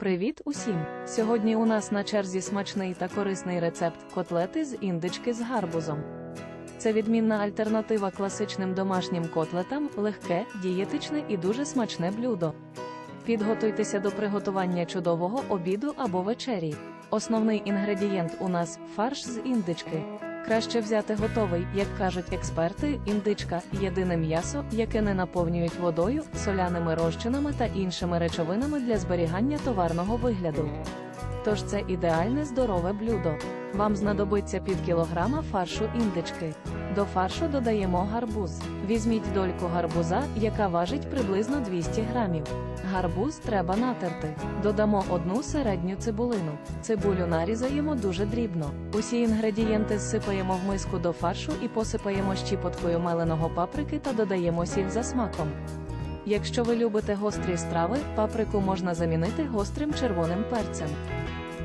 Привіт усім! Сьогодні у нас на черзі смачний та корисний рецепт котлети з індички з гарбузом. Це відмінна альтернатива класичним домашнім котлетам, легке, дієтичне і дуже смачне блюдо. Підготуйтеся до приготування чудового обіду або вечері. Основний інгредієнт у нас фарш з індички. Краще взяти готовий, як кажуть експерти, індичка єдине м'ясо, яке не наповнюють водою, соляними розчинами та іншими речовинами для зберігання товарного вигляду. Тож це ідеальне здорове блюдо. Вам знадобиться пів кілограма фаршу індички. До фаршу додаємо гарбуз. Візьміть дольку гарбуза, яка важить приблизно 200 грамів. Гарбуз треба натерти. Додамо одну середню цибулину. Цибулю нарізаємо дуже дрібно. Усі інгредієнти зсипаємо в миску до фаршу і посипаємо щіпоткою меленого паприки та додаємо сіль за смаком. Якщо ви любите гострі страви, паприку можна замінити гострим червоним перцем.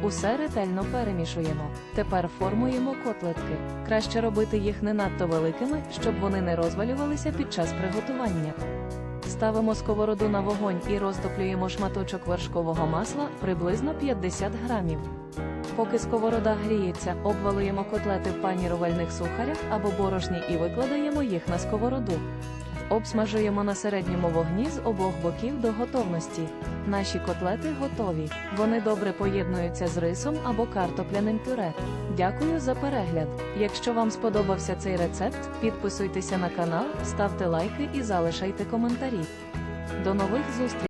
Усе ретельно перемішуємо. Тепер формуємо котлетки. Краще робити їх не надто великими, щоб вони не розвалювалися під час приготування. Ставимо сковороду на вогонь і розтоплюємо шматочок вершкового масла приблизно 50 грамів. Поки сковорода гріється, обвалуємо котлети в панірувальних сухарях або борошні і викладаємо їх на сковороду. Обсмажуємо на середньому вогні з обох боків до готовності. Наші котлети готові. Вони добре поєднуються з рисом або картопляним пюре. Дякую за перегляд. Якщо вам сподобався цей рецепт, підписуйтеся на канал, ставте лайки і залишайте коментарі. До нових зустрічей!